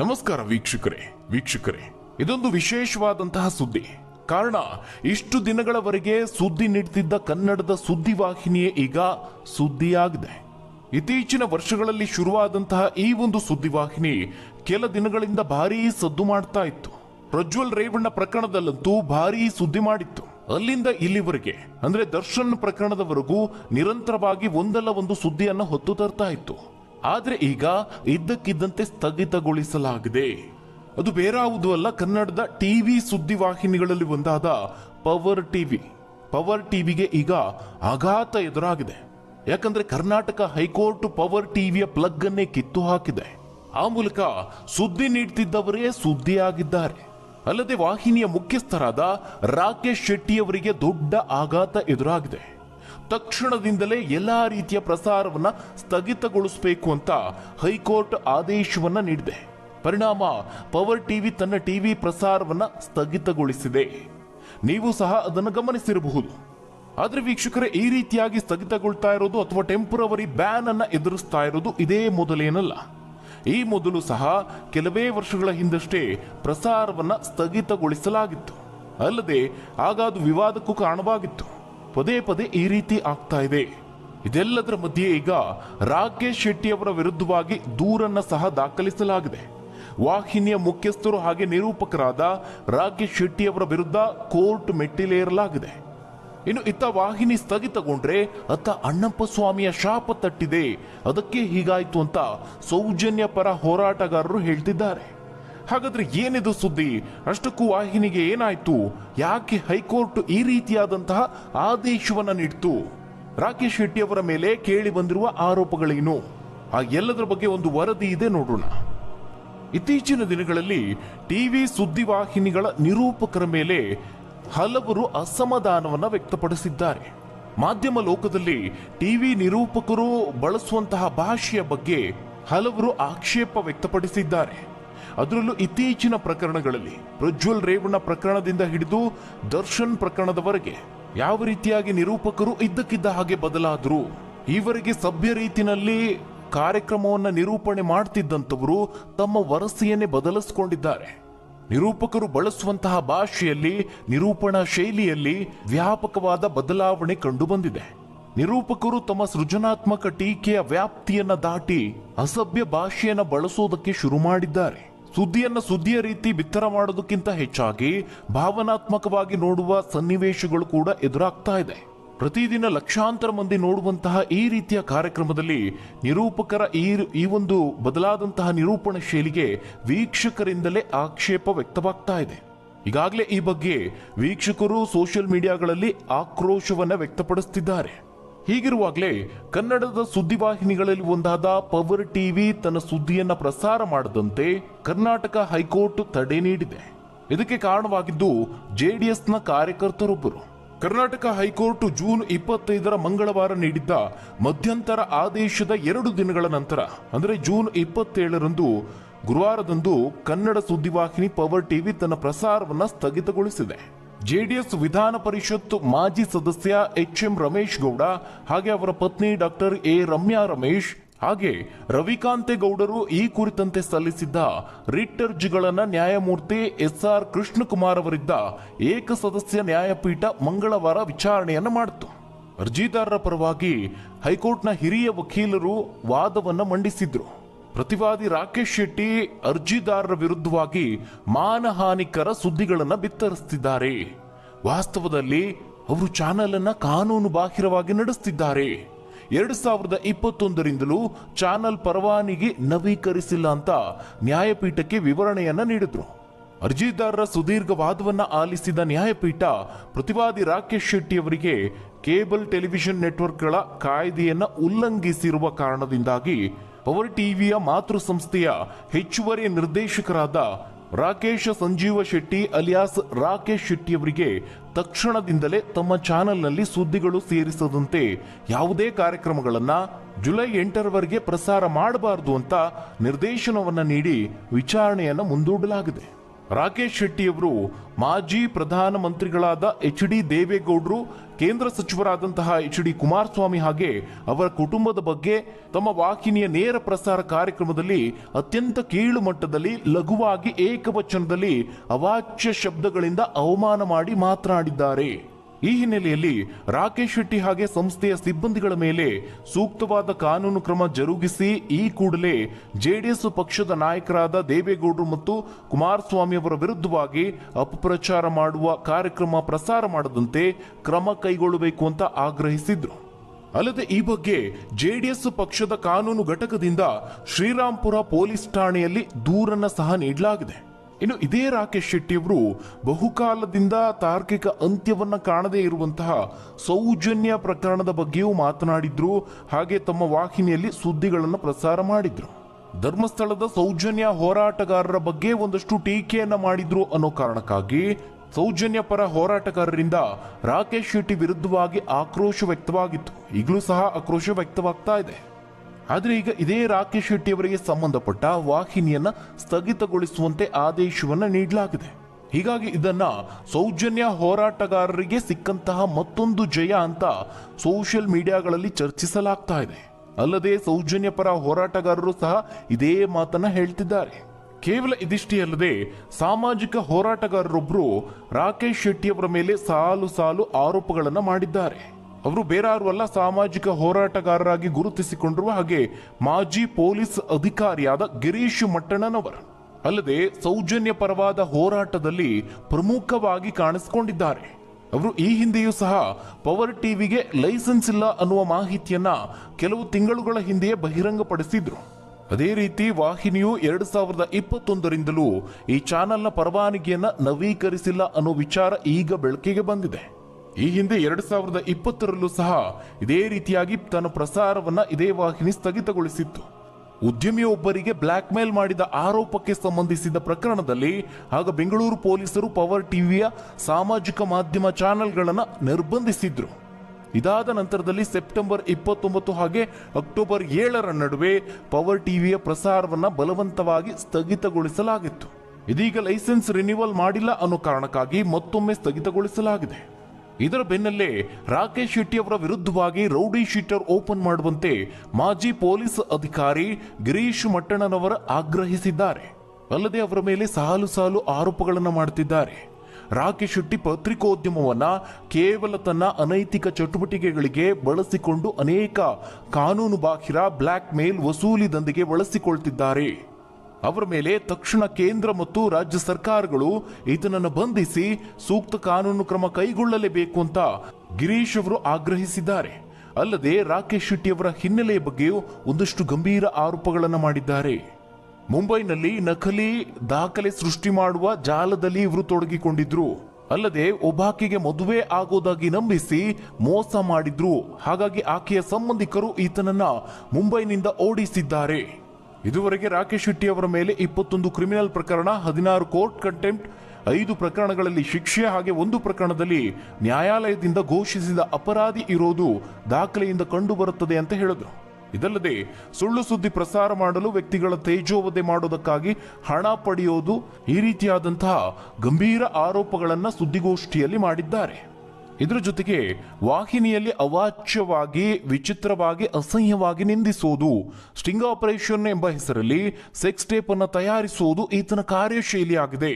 ನಮಸ್ಕಾರ ವೀಕ್ಷಕರೇ ವೀಕ್ಷಕರೇ. ಇದೊಂದು ವಿಶೇಷವಾದಂತಹ ಸುದ್ದಿ. ಕಾರಣ, ಇಷ್ಟು ದಿನಗಳವರೆಗೆ ಸುದ್ದಿ ನೀಡುತ್ತಿದ್ದ ಕನ್ನಡದ ಸುದ್ದಿ ವಾಹಿನಿಯೇ ಈಗ ಸುದ್ದಿಯಾಗಿದೆ. ಇತ್ತೀಚಿನ ವರ್ಷಗಳಲ್ಲಿ ಶುರುವಾದಂತಹ ಈ ಒಂದು ಸುದ್ದಿವಾಹಿನಿ ಕೆಲ ದಿನಗಳಿಂದ ಭಾರೀ ಸದ್ದು ಮಾಡ್ತಾ ಇತ್ತು. ಪ್ರಜ್ವಲ್ ರೇವಣ್ಣ ಪ್ರಕರಣದಲ್ಲಂತೂ ಭಾರೀ ಸುದ್ದಿ ಮಾಡಿತ್ತು. ಅಲ್ಲಿಂದ ಇಲ್ಲಿವರೆಗೆ, ಅಂದ್ರೆ ದರ್ಶನ್ ಪ್ರಕರಣದವರೆಗೂ ನಿರಂತರವಾಗಿ ಒಂದಲ್ಲ ಒಂದು ಸುದ್ದಿಯನ್ನು ಹೊತ್ತು ತರ್ತಾ ಇತ್ತು. ಆದ್ರೆ ಈಗ ಇದ್ದಕ್ಕಿದ್ದಂತೆ ಸ್ಥಗಿತಗೊಳಿಸಲಾಗಿದೆ. ಅದು ಬೇರಾವುದು ಅಲ್ಲ, ಕನ್ನಡದ ಟಿವಿ ಸುದ್ದಿವಾಹಿನಿಗಳಲ್ಲಿ ಒಂದಾದ ಪವರ್ ಟಿವಿ. ಪವರ್ ಟಿವಿಗೆ ಈಗ ಆಘಾತ ಎದುರಾಗಿದೆ. ಯಾಕಂದ್ರೆ ಕರ್ನಾಟಕ ಹೈಕೋರ್ಟ್ ಪವರ್ ಟಿವಿಯ ಪ್ಲಗ್ ಅನ್ನೇ ಕಿತ್ತು ಹಾಕಿದೆ. ಆ ಮೂಲಕ ಸುದ್ದಿ ನೀಡ್ತಿದ್ದವರೇ ಸುದ್ದಿಯಾಗಿದ್ದಾರೆ. ಅಲ್ಲದೆ ವಾಹಿನಿಯ ಮುಖ್ಯಸ್ಥರಾದ ರಾಕೇಶ್ ಶೆಟ್ಟಿಯವರಿಗೆ ದೊಡ್ಡ ಆಘಾತ ಎದುರಾಗಿದೆ. ತಕ್ಷಣದಿಂದಲೇ ಎಲ್ಲ ರೀತಿಯ ಪ್ರಸಾರವನ್ನ ಸ್ಥಗಿತಗೊಳಿಸಬೇಕು ಅಂತ ಹೈಕೋರ್ಟ್ ಆದೇಶವನ್ನ ನೀಡಿದೆ. ಪರಿಣಾಮ, ಪವರ್ ಟಿವಿ ತನ್ನ ಟಿವಿ ಪ್ರಸಾರವನ್ನ ಸ್ಥಗಿತಗೊಳಿಸಿದೆ. ನೀವು ಸಹ ಅದನ್ನು ಗಮನಿಸಿರಬಹುದು. ಆದರೆ ವೀಕ್ಷಕರೇ, ಈ ರೀತಿಯಾಗಿ ಸ್ಥಗಿತಗೊಳ್ತಾ ಇರೋದು ಅಥವಾ ಟೆಂಪರವರಿ ಬ್ಯಾನ್ ಅನ್ನು ಎದುರಿಸ್ತಾ ಇರೋದು ಇದೇ ಮೊದಲೇನಲ್ಲ. ಈ ಮೊದಲು ಸಹ ಕೆಲವೇ ವರ್ಷಗಳ ಹಿಂದಷ್ಟೇ ಪ್ರಸಾರವನ್ನ ಸ್ಥಗಿತಗೊಳಿಸಲಾಗಿತ್ತು. ಅಲ್ಲದೆ ಆಗ ಅದು ವಿವಾದಕ್ಕೂ ಕಾರಣವಾಗಿತ್ತು. ಪದೇ ಪದೇ ಈ ರೀತಿ ಆಗ್ತಾ ಇದೆ. ಇದೆಲ್ಲದರ ಮಧ್ಯೆ ಈಗ ರಾಕೇಶ್ ಶೆಟ್ಟಿಯವರ ವಿರುದ್ಧವಾಗಿ ದೂರನ್ನ ಸಹ ದಾಖಲಿಸಲಾಗಿದೆ. ವಾಹಿನಿಯ ಮುಖ್ಯಸ್ಥರು ಹಾಗೆ ನಿರೂಪಕರಾದ ರಾಕೇಶ್ ಶೆಟ್ಟಿಯವರ ವಿರುದ್ಧ ಕೋರ್ಟ್ ಮೆಟ್ಟಿಲೇರಲಾಗಿದೆ. ಇನ್ನು ಇತ್ತ ವಾಹಿನಿ ಸ್ಥಗಿತಗೊಂಡ್ರೆ ಅತ್ತ ಅಣ್ಣಪ್ಪ ಸ್ವಾಮಿಯ ಶಾಪ ತಟ್ಟಿದೆ. ಅದಕ್ಕೆ ಹೀಗಾಯ್ತು ಅಂತ ಸೌಜನ್ಯ ಪರ ಹೋರಾಟಗಾರರು ಹೇಳ್ತಿದ್ದಾರೆ. ಹಾಗಾದ್ರೆ ಏನಿದು ಸುದ್ದಿ? ಅಷ್ಟಕ್ಕೂ ವಾಹಿನಿಗೆ ಏನಾಯ್ತು? ಯಾಕೆ ಹೈಕೋರ್ಟ್ ಈ ರೀತಿಯಾದಂತಹ ಆದೇಶವನ್ನ ನೀಡಿತು? ರಾಕೇಶ್ ಶೆಟ್ಟಿ ಅವರ ಮೇಲೆ ಕೇಳಿ ಬಂದಿರುವ ಆರೋಪಗಳೇನು? ಆ ಎಲ್ಲದರ ಬಗ್ಗೆ ಒಂದು ವರದಿ ಇದೆ ನೋಡೋಣ. ಇತ್ತೀಚಿನ ದಿನಗಳಲ್ಲಿ ಟಿವಿ ಸುದ್ದಿವಾಹಿನಿಗಳ ನಿರೂಪಕರ ಮೇಲೆ ಹಲವರು ಅಸಮಾಧಾನವನ್ನು ವ್ಯಕ್ತಪಡಿಸಿದ್ದಾರೆ. ಮಾಧ್ಯಮ ಲೋಕದಲ್ಲಿ ಟಿವಿ ನಿರೂಪಕರು ಬಳಸುವಂತಹ ಭಾಷೆಯ ಬಗ್ಗೆ ಹಲವರು ಆಕ್ಷೇಪ ವ್ಯಕ್ತಪಡಿಸಿದ್ದಾರೆ. ಅದರಲ್ಲೂ ಇತ್ತೀಚಿನ ಪ್ರಕರಣಗಳಲ್ಲಿ ಪ್ರಜ್ವಲ್ ರೇವಣ್ಣ ಪ್ರಕರಣದಿಂದ ಹಿಡಿದು ದರ್ಶನ್ ಪ್ರಕರಣದವರೆಗೆ ಯಾವ ರೀತಿಯಾಗಿ ನಿರೂಪಕರು ಇದ್ದಕ್ಕಿದ್ದ ಹಾಗೆ ಬದಲಾದರು? ಈವರೆಗೆ ಸಭ್ಯ ರೀತಿನಲ್ಲಿ ಕಾರ್ಯಕ್ರಮವನ್ನ ನಿರೂಪಣೆ ಮಾಡ್ತಿದ್ದಂಥವರು ತಮ್ಮ ವರಸೆಯನ್ನೇ ಬದಲಿಸಿಕೊಂಡಿದ್ದಾರೆ. ನಿರೂಪಕರು ಬಳಸುವಂತಹ ಭಾಷೆಯಲ್ಲಿ, ನಿರೂಪಣಾ ಶೈಲಿಯಲ್ಲಿ ವ್ಯಾಪಕವಾದ ಬದಲಾವಣೆ ಕಂಡುಬಂದಿದೆ. ನಿರೂಪಕರು ತಮ್ಮ ಸೃಜನಾತ್ಮಕ ಟೀಕೆಯ ವ್ಯಾಪ್ತಿಯನ್ನ ದಾಟಿ ಅಸಭ್ಯ ಭಾಷೆಯನ್ನ ಬಳಸೋದಕ್ಕೆ ಶುರು ಮಾಡಿದ್ದಾರೆ. ಸುದ್ದಿಯನ್ನ ಸುದ್ದಿಯ ರೀತಿ ಬಿತ್ತರ ಮಾಡೋದಕ್ಕಿಂತ ಹೆಚ್ಚಾಗಿ ಭಾವನಾತ್ಮಕವಾಗಿ ನೋಡುವ ಸನ್ನಿವೇಶಗಳು ಕೂಡ ಎದುರಾಗ್ತಾ ಇದೆ. ಪ್ರತಿದಿನ ಲಕ್ಷಾಂತರ ಮಂದಿ ನೋಡುವಂತಹ ಈ ರೀತಿಯ ಕಾರ್ಯಕ್ರಮದಲ್ಲಿ ನಿರೂಪಕರ ಈ ಈ ಒಂದು ಬದಲಾದಂತಹ ನಿರೂಪಣಾ ಶೈಲಿಗೆ ವೀಕ್ಷಕರಿಂದಲೇ ಆಕ್ಷೇಪ ವ್ಯಕ್ತವಾಗ್ತಾ ಇದೆ. ಈಗಾಗಲೇ ಈ ಬಗ್ಗೆ ವೀಕ್ಷಕರು ಸೋಷಿಯಲ್ ಮೀಡಿಯಾಗಳಲ್ಲಿ ಆಕ್ರೋಶವನ್ನು ವ್ಯಕ್ತಪಡಿಸುತ್ತಿದ್ದಾರೆ ಹೀಗಿರುವಾಗಲೇ ಕನ್ನಡದ ಸುದ್ದಿವಾಹಿನಿಗಳಲ್ಲಿ ಒಂದಾದ ಪವರ್ ಟಿವಿ ತನ್ನ ಸುದ್ದಿಯನ್ನ ಪ್ರಸಾರ ಮಾಡದಂತೆ ಕರ್ನಾಟಕ ಹೈಕೋರ್ಟ್ ತಡೆ ನೀಡಿದೆ. ಇದಕ್ಕೆ ಕಾರಣವಾಗಿದ್ದು ಜೆಡಿಎಸ್ನ ಕಾರ್ಯಕರ್ತರೊಬ್ಬರು. ಕರ್ನಾಟಕ ಹೈಕೋರ್ಟ್ ಜೂನ್ ಇಪ್ಪತ್ತೈದರ ಮಂಗಳವಾರ ನೀಡಿದ್ದ ಮಧ್ಯಂತರ ಆದೇಶದ ಎರಡು ದಿನಗಳ ನಂತರ, ಅಂದರೆ ಜೂನ್ ಇಪ್ಪತ್ತೇಳರಂದು ಗುರುವಾರದಂದು ಕನ್ನಡ ಸುದ್ದಿವಾಹಿನಿ ಪವರ್ ಟಿವಿ ತನ್ನ ಪ್ರಸಾರವನ್ನು ಸ್ಥಗಿತಗೊಳಿಸಿದೆ. ಜೆಡಿಎಸ್ ವಿಧಾನ ಪರಿಷತ್ ಮಾಜಿ ಸದಸ್ಯ ಎಚ್ ಎಂ ರಮೇಶ್ ಗೌಡ ಹಾಗೆ ಅವರ ಪತ್ನಿ ಡಾಕ್ಟರ್ ಎ ರಮ್ಯಾ ರಮೇಶ್ ಹಾಗೆ ರವಿಕಾಂತೇಗೌಡರು ಈ ಕುರಿತಂತೆ ಸಲ್ಲಿಸಿದ್ದ ರಿಟ್ ಅರ್ಜಿಗಳನ್ನು ನ್ಯಾಯಮೂರ್ತಿ ಎಸ್ ಆರ್ ಕೃಷ್ಣಕುಮಾರ್ ಅವರಿದ್ದ ಏಕಸದಸ್ಯ ನ್ಯಾಯಪೀಠ ಮಂಗಳವಾರ ವಿಚಾರಣೆಯನ್ನು ಮಾಡಿತು. ಅರ್ಜಿದಾರರ ಪರವಾಗಿ ಹೈಕೋರ್ಟ್ನ ಹಿರಿಯ ವಕೀಲರು ವಾದವನ್ನು ಮಂಡಿಸಿದ್ರು. ಪ್ರತಿವಾದಿ ರಾಕೇಶ್ ಶೆಟ್ಟಿ ಅರ್ಜಿದಾರರ ವಿರುದ್ಧವಾಗಿ ಮಾನಹಾನಿಕರ ಸುದ್ದಿಗಳನ್ನು ಬಿತ್ತರಿಸುತ್ತಿದ್ದಾರೆ ವಾಸ್ತವದಲ್ಲಿ ಅವರು ಚಾನೆಲ್ ಅನ್ನ ಕಾನೂನು ಬಾಹಿರವಾಗಿ ನಡೆಸುತ್ತಿದ್ದಾರೆ ಎರಡು ಸಾವಿರದ ಇಪ್ಪತ್ತೊಂದರಿಂದಲೂ ಚಾನೆಲ್ ಪರವಾನಗಿ ನವೀಕರಿಸಿಲ್ಲ ಅಂತ ನ್ಯಾಯಪೀಠಕ್ಕೆ ವಿವರಣೆಯನ್ನ ನೀಡಿದ್ರು. ಅರ್ಜಿದಾರರ ಸುದೀರ್ಘ ವಾದವನ್ನ ಆಲಿಸಿದ ನ್ಯಾಯಪೀಠ ಪ್ರತಿವಾದಿ ರಾಕೇಶ್ ಶೆಟ್ಟಿ ಅವರಿಗೆ ಕೇಬಲ್ ಟೆಲಿವಿಷನ್ ನೆಟ್ವರ್ಕ್ಗಳ ಕಾಯ್ದೆಯನ್ನು ಉಲ್ಲಂಘಿಸಿರುವ ಕಾರಣದಿಂದಾಗಿ ಪವರ್ ಟಿವಿಯ ಮಾತೃ ಸಂಸ್ಥೆಯ ಹೆಚ್ಚುವರಿ ನಿರ್ದೇಶಕರಾದ ರಾಕೇಶ್ ಸಂಜೀವ ಶೆಟ್ಟಿ ಅಲಿಯಾಸ್ ರಾಕೇಶ್ ಶೆಟ್ಟಿ ಅವರಿಗೆ ತಕ್ಷಣದಿಂದಲೇ ತಮ್ಮ ಚಾನೆಲ್ನಲ್ಲಿ ಸುದ್ದಿಗಳು ಸೇರಿಸದಂತೆ ಯಾವುದೇ ಕಾರ್ಯಕ್ರಮಗಳನ್ನು ಜುಲೈ ಎಂಟರವರೆಗೆ ಪ್ರಸಾರ ಮಾಡಬಾರದು ಅಂತ ನಿರ್ದೇಶನವನ್ನು ನೀಡಿ ವಿಚಾರಣೆಯನ್ನು ಮುಂದೂಡಲಾಗಿದೆ. ರಾಕೇಶ್ ಶೆಟ್ಟಿಯವರು ಮಾಜಿ ಪ್ರಧಾನಮಂತ್ರಿಗಳಾದ ಎಚ್ ಡಿ ದೇವೇಗೌಡರು ಕೇಂದ್ರ ಸಚಿವರಾದಂತಹ ಎಚ್ ಡಿ ಕುಮಾರಸ್ವಾಮಿ ಹಾಗೆ ಅವರ ಕುಟುಂಬದ ಬಗ್ಗೆ ತಮ್ಮ ವಾಹಿನಿಯ ನೇರ ಪ್ರಸಾರ ಕಾರ್ಯಕ್ರಮದಲ್ಲಿ ಅತ್ಯಂತ ಕೀಳು ಮಟ್ಟದಲ್ಲಿ ಲಘುವಾಗಿ ಏಕವಚನದಲ್ಲಿ ಅವಾಚ್ಯ ಶಬ್ದಗಳಿಂದ ಅವಮಾನ ಮಾಡಿ ಮಾತನಾಡಿದ್ದಾರೆ. ಈ ಹಿನ್ನೆಲೆಯಲ್ಲಿ ರಾಕೇಶ್ ಶೆಟ್ಟಿ ಹಾಗೆ ಸಂಸ್ಥೆಯ ಸಿಬ್ಬಂದಿಗಳ ಮೇಲೆ ಸೂಕ್ತವಾದ ಕಾನೂನು ಕ್ರಮ ಜರುಗಿಸಿ ಈ ಕೂಡಲೇ ಜೆಡಿಎಸ್ ಪಕ್ಷದ ನಾಯಕರಾದ ದೇವೇಗೌಡರು ಮತ್ತು ಕುಮಾರಸ್ವಾಮಿ ಅವರ ವಿರುದ್ಧವಾಗಿ ಅಪಪ್ರಚಾರ ಮಾಡುವ ಕಾರ್ಯಕ್ರಮ ಪ್ರಸಾರ ಮಾಡದಂತೆ ಕ್ರಮ ಕೈಗೊಳ್ಳಬೇಕು ಅಂತ ಆಗ್ರಹಿಸಿದ್ರು. ಅಲ್ಲದೆ ಈ ಬಗ್ಗೆ ಜೆಡಿಎಸ್ ಪಕ್ಷದ ಕಾನೂನು ಘಟಕದಿಂದ ಶ್ರೀರಾಂಪುರ ಪೊಲೀಸ್ ಠಾಣೆಯಲ್ಲಿ ದೂರನ್ನು ಸಹ ನೀಡಲಾಗಿದೆ. ಇನ್ನು ಇದೇ ರಾಕೇಶ್ ಶೆಟ್ಟಿಯವರು ಬಹುಕಾಲದಿಂದ ತಾರ್ಕಿಕ ಅಂತ್ಯವನ್ನ ಕಾಣದೇ ಇರುವಂತಹ ಸೌಜನ್ಯ ಪ್ರಕರಣದ ಬಗ್ಗೆಯೂ ಮಾತನಾಡಿದ್ರು. ಹಾಗೆ ತಮ್ಮ ವಾಹಿನಿಯಲ್ಲಿ ಸುದ್ದಿಗಳನ್ನು ಪ್ರಸಾರ ಮಾಡಿದ್ರು. ಧರ್ಮಸ್ಥಳದ ಸೌಜನ್ಯ ಹೋರಾಟಗಾರರ ಬಗ್ಗೆ ಒಂದಷ್ಟು ಟೀಕೆಯನ್ನ ಮಾಡಿದ್ರು ಅನ್ನೋ ಕಾರಣಕ್ಕಾಗಿ ಸೌಜನ್ಯ ಪರ ಹೋರಾಟಗಾರರಿಂದ ರಾಕೇಶ್ ಶೆಟ್ಟಿ ವಿರುದ್ಧವಾಗಿ ಆಕ್ರೋಶ ವ್ಯಕ್ತವಾಗಿತ್ತು. ಈಗಲೂ ಸಹ ಆಕ್ರೋಶ ವ್ಯಕ್ತವಾಗ್ತಾ ಇದೆ. ಆದರೆ ಈಗ ಇದೇ ರಾಕೇಶ್ ಶೆಟ್ಟಿ ಅವರಿಗೆ ಸಂಬಂಧಪಟ್ಟ ವಾಹಿನಿಯನ್ನ ಸ್ಥಗಿತಗೊಳಿಸುವಂತೆ ಆದೇಶವನ್ನ ನೀಡಲಾಗಿದೆ. ಹೀಗಾಗಿ ಇದನ್ನ ಸೌಜನ್ಯ ಹೋರಾಟಗಾರರಿಗೆ ಸಿಕ್ಕಂತಹ ಮತ್ತೊಂದು ಜಯ ಅಂತ ಸೋಷಿಯಲ್ ಮೀಡಿಯಾಗಳಲ್ಲಿ ಚರ್ಚಿಸಲಾಗ್ತಾ ಇದೆ. ಅಲ್ಲದೆ ಸೌಜನ್ಯ ಪರ ಹೋರಾಟಗಾರರು ಸಹ ಇದೇ ಮಾತನ್ನ ಹೇಳ್ತಿದ್ದಾರೆ. ಕೇವಲ ಇದಿಷ್ಟೇ ಅಲ್ಲದೆ ಸಾಮಾಜಿಕ ಹೋರಾಟಗಾರರೊಬ್ಬರು ರಾಕೇಶ್ ಶೆಟ್ಟಿಯವರ ಮೇಲೆ ಸಾಲು ಸಾಲು ಆರೋಪಗಳನ್ನು ಮಾಡಿದ್ದಾರೆ. ಅವರು ಬೇರಾರು ಅಲ್ಲ, ಸಾಮಾಜಿಕ ಹೋರಾಟಗಾರರಾಗಿ ಗುರುತಿಸಿಕೊಂಡಿರುವ ಹಾಗೆ ಮಾಜಿ ಪೊಲೀಸ್ ಅಧಿಕಾರಿಯಾದ ಗಿರೀಶ್ ಮಟ್ಟಣ್ಣನವರು ಅಲ್ಲದೆ ಸೌಜನ್ಯ ಪರವಾದ ಹೋರಾಟದಲ್ಲಿ ಪ್ರಮುಖವಾಗಿ ಕಾಣಿಸಿಕೊಂಡಿದ್ದಾರೆ. ಅವರು ಈ ಹಿಂದೆಯೂ ಸಹ ಪವರ್ ಟಿವಿಗೆ ಲೈಸೆನ್ಸ್ ಇಲ್ಲ ಅನ್ನುವ ಮಾಹಿತಿಯನ್ನ ಕೆಲವು ತಿಂಗಳುಗಳ ಹಿಂದೆಯೇ ಬಹಿರಂಗಪಡಿಸಿದ್ರು. ಅದೇ ರೀತಿ ವಾಹಿನಿಯು ಎರಡು ಸಾವಿರದ ಇಪ್ಪತ್ತೊಂದರಿಂದಲೂ ಈ ಚಾನೆಲ್ನ ಪರವಾನಗಿಯನ್ನ ನವೀಕರಿಸಿಲ್ಲ ಅನ್ನೋ ವಿಚಾರ ಈಗ ಬೆಳಕಿಗೆ ಬಂದಿದೆ. ಈ ಹಿಂದೆ ಎರಡು ಸಾವಿರದ ಇಪ್ಪತ್ತರಲ್ಲೂ ಸಹ ಇದೇ ರೀತಿಯಾಗಿ ತನ್ನ ಪ್ರಸಾರವನ್ನ ಇದೇ ವಾಹಿನಿ ಸ್ಥಗಿತಗೊಳಿಸಿತ್ತು. ಉದ್ಯಮಿಯೊಬ್ಬರಿಗೆ ಬ್ಲ್ಯಾಕ್ ಮೇಲ್ ಮಾಡಿದ ಆರೋಪಕ್ಕೆ ಸಂಬಂಧಿಸಿದ ಪ್ರಕರಣದಲ್ಲಿ ಆಗ ಬೆಂಗಳೂರು ಪೊಲೀಸರು ಪವರ್ ಟಿವಿಯ ಸಾಮಾಜಿಕ ಮಾಧ್ಯಮ ಚಾನೆಲ್ಗಳನ್ನು ನಿರ್ಬಂಧಿಸಿದ್ರು. ಇದಾದ ನಂತರದಲ್ಲಿ ಸೆಪ್ಟೆಂಬರ್ ಇಪ್ಪತ್ತೊಂಬತ್ತು ಹಾಗೆ ಅಕ್ಟೋಬರ್ ಏಳರ ನಡುವೆ ಪವರ್ ಟಿವಿಯ ಪ್ರಸಾರವನ್ನ ಬಲವಂತವಾಗಿ ಸ್ಥಗಿತಗೊಳಿಸಲಾಗಿತ್ತು. ಇದೀಗ ಲೈಸೆನ್ಸ್ ರಿನ್ಯೂವಲ್ ಮಾಡಿಲ್ಲ ಅನ್ನೋ ಕಾರಣಕ್ಕಾಗಿ ಮತ್ತೊಮ್ಮೆ ಸ್ಥಗಿತಗೊಳಿಸಲಾಗಿದೆ. ಇದರ ಬೆನ್ನಲ್ಲೇ ರಾಕೇಶ್ ಶೆಟ್ಟಿ ಅವರ ವಿರುದ್ಧವಾಗಿ ರೌಡಿ ಶೀಟರ್ ಓಪನ್ ಮಾಡುವಂತೆ ಮಾಜಿ ಪೊಲೀಸ್ ಅಧಿಕಾರಿ ಗಿರೀಶ್ ಮಟ್ಟಣ್ಣನವರ ಆಗ್ರಹಿಸಿದ್ದಾರೆ. ಅಲ್ಲದೆ ಅವರ ಮೇಲೆ ಸಾಲು ಸಾಲು ಆರೋಪಗಳನ್ನು ಮಾಡುತ್ತಿದ್ದಾರೆ ರಾಕೇಶ್ ಶೆಟ್ಟಿ ಪತ್ರಿಕೋದ್ಯಮವನ್ನ ಕೇವಲ ತನ್ನ ಅನೈತಿಕ ಚಟುವಟಿಕೆಗಳಿಗೆ ಬಳಸಿಕೊಂಡು ಅನೇಕ ಕಾನೂನು ಬಾಹಿರ ಬ್ಲ್ಯಾಕ್ ಮೇಲ್ ವಸೂಲಿ ದಂಧೆಗೆ ಬಳಸಿಕೊಳ್ತಿದ್ದಾರೆ. ಅವರ ಮೇಲೆ ತಕ್ಷಣ ಕೇಂದ್ರ ಮತ್ತು ರಾಜ್ಯ ಸರ್ಕಾರಗಳು ಈತನನ್ನು ಬಂಧಿಸಿ ಸೂಕ್ತ ಕಾನೂನು ಕ್ರಮ ಕೈಗೊಳ್ಳಲೇಬೇಕು ಅಂತ ಗಿರೀಶ್ ಅವರು ಆಗ್ರಹಿಸಿದ್ದಾರೆ. ಅಲ್ಲದೆ ರಾಕೇಶ್ ಶೆಟ್ಟಿ ಅವರ ಹಿನ್ನೆಲೆಯ ಬಗ್ಗೆಯೂ ಒಂದಷ್ಟು ಗಂಭೀರ ಆರೋಪಗಳನ್ನು ಮಾಡಿದ್ದಾರೆ. ಮುಂಬೈನಲ್ಲಿ ನಕಲಿ ದಾಖಲೆ ಸೃಷ್ಟಿ ಮಾಡುವ ಜಾಲದಲ್ಲಿ ಇವರು ತೊಡಗಿಕೊಂಡಿದ್ರು. ಅಲ್ಲದೆ ಒಬ್ಬಾಕೆಗೆ ಮದುವೆ ಆಗೋದಾಗಿ ನಂಬಿಸಿ ಮೋಸ ಮಾಡಿದ್ರು. ಹಾಗಾಗಿ ಆಕೆಯ ಸಂಬಂಧಿಕರು ಈತನನ್ನ ಮುಂಬೈನಿಂದ ಓಡಿಸಿದ್ದಾರೆ. ಇದುವರೆಗೆ ರಾಕೇಶ್ ಶೆಟ್ಟಿ ಅವರ ಮೇಲೆ ಇಪ್ಪತ್ತೊಂದು ಕ್ರಿಮಿನಲ್ ಪ್ರಕರಣ, ಹದಿನಾರು ಕೋರ್ಟ್ ಕಂಟೆಂಪ್ಟ್, ಐದು ಪ್ರಕರಣಗಳಲ್ಲಿ ಶಿಕ್ಷೆ ಹಾಗೆ ಒಂದು ಪ್ರಕರಣದಲ್ಲಿ ನ್ಯಾಯಾಲಯದಿಂದ ಘೋಷಿಸಿದ ಅಪರಾಧಿ ಇರೋದು ದಾಖಲೆಯಿಂದ ಕಂಡು ಬರುತ್ತದೆ ಅಂತ ಹೇಳಿದ್ರು. ಇದಲ್ಲದೆ ಸುಳ್ಳು ಸುದ್ದಿ ಪ್ರಸಾರ ಮಾಡಲು ವ್ಯಕ್ತಿಗಳ ತೇಜೋವಧೆ ಮಾಡೋದಕ್ಕಾಗಿ ಹಣ ಪಡೆಯೋದು ಈ ರೀತಿಯಾದಂತಹ ಗಂಭೀರ ಆರೋಪಗಳನ್ನು ಸುದ್ದಿಗೋಷ್ಠಿಯಲ್ಲಿ ಮಾಡಿದ್ದಾರೆ. ಇದರ ಜೊತೆಗೆ ವಾಹಿನಿಯಲ್ಲಿ ಅವಾಚ್ಯವಾಗಿ, ವಿಚಿತ್ರವಾಗಿ, ಅಸಹ್ಯವಾಗಿ ನಿಂದಿಸುವುದು ಸ್ಟಿಂಗ್ ಆಪರೇಷನ್ ಎಂಬ ಹೆಸರಲ್ಲಿ ಸೆಕ್ಸ್ ಟೇಪ್ ಅನ್ನು ತಯಾರಿಸುವುದು ಈತನ ಕಾರ್ಯಶೈಲಿಯಾಗಿದೆ.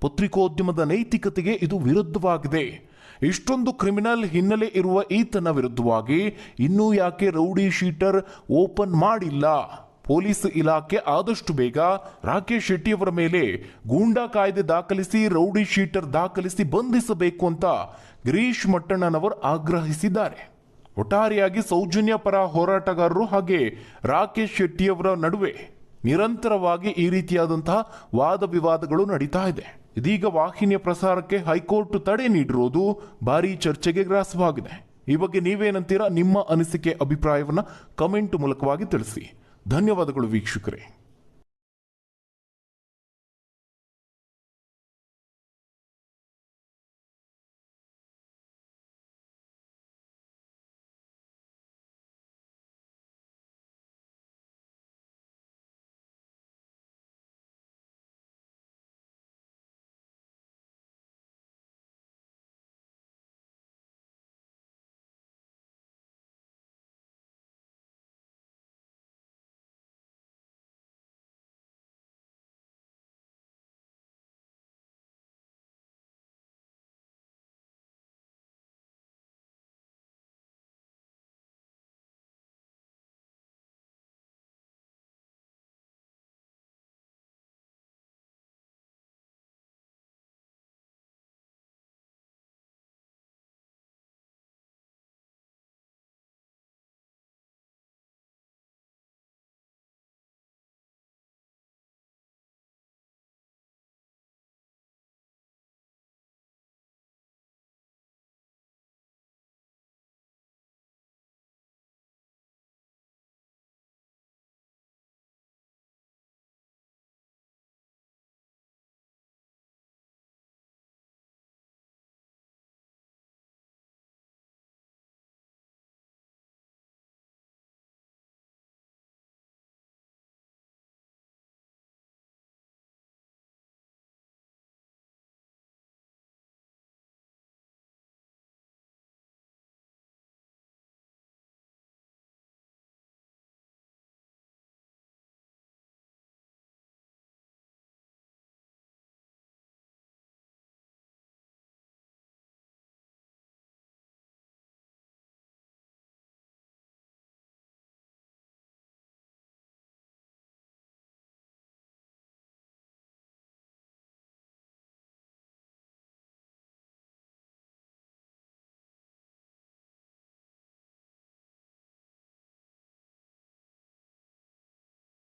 ಪತ್ರಿಕೋದ್ಯಮದ ನೈತಿಕತೆಗೆ ಇದು ವಿರುದ್ಧವಾಗಿದೆ. ಇಷ್ಟೊಂದು ಕ್ರಿಮಿನಲ್ ಹಿನ್ನೆಲೆ ಇರುವ ಈತನ ವಿರುದ್ಧವಾಗಿ ಇನ್ನೂ ಯಾಕೆ ರೌಡಿ ಶೀಟರ್ ಓಪನ್ ಮಾಡಿಲ್ಲ? ಪೊಲೀಸ್ ಇಲಾಖೆ ಆದಷ್ಟು ಬೇಗ ರಾಕೇಶ್ ಶೆಟ್ಟಿಯವರ ಮೇಲೆ ಗೂಂಡಾ ಕಾಯ್ದೆ ದಾಖಲಿಸಿ, ರೌಡಿ ಶೀಟರ್ ದಾಖಲಿಸಿ ಬಂಧಿಸಬೇಕು ಅಂತ ಗಿರೀಶ್ ಮಟ್ಟಣ್ಣನವರು ಆಗ್ರಹಿಸಿದ್ದಾರೆ. ಒಟ್ಟಾರೆಯಾಗಿ ಸೌಜನ್ಯ ಪರ ಹೋರಾಟಗಾರರು ಹಾಗೆ ರಾಕೇಶ್ ಶೆಟ್ಟಿಯವರ ನಡುವೆ ನಿರಂತರವಾಗಿ ಈ ರೀತಿಯಾದಂತಹ ವಾದ ವಿವಾದಗಳು ನಡೀತಾ ಇದೆ. ಇದೀಗ ವಾಹಿನಿಯ ಪ್ರಸಾರಕ್ಕೆ ಹೈಕೋರ್ಟ್ ತಡೆ ನೀಡಿರುವುದು ಭಾರೀ ಚರ್ಚೆಗೆ ಗ್ರಾಸವಾಗಿದೆ. ಈ ಬಗ್ಗೆ ನೀವೇನಂತೀರಾ? ನಿಮ್ಮ ಅನಿಸಿಕೆ, ಅಭಿಪ್ರಾಯವನ್ನು ಕಮೆಂಟ್ ಮೂಲಕವಾಗಿ ತಿಳಿಸಿ. ಧನ್ಯವಾದಗಳು ವೀಕ್ಷಕರೇ.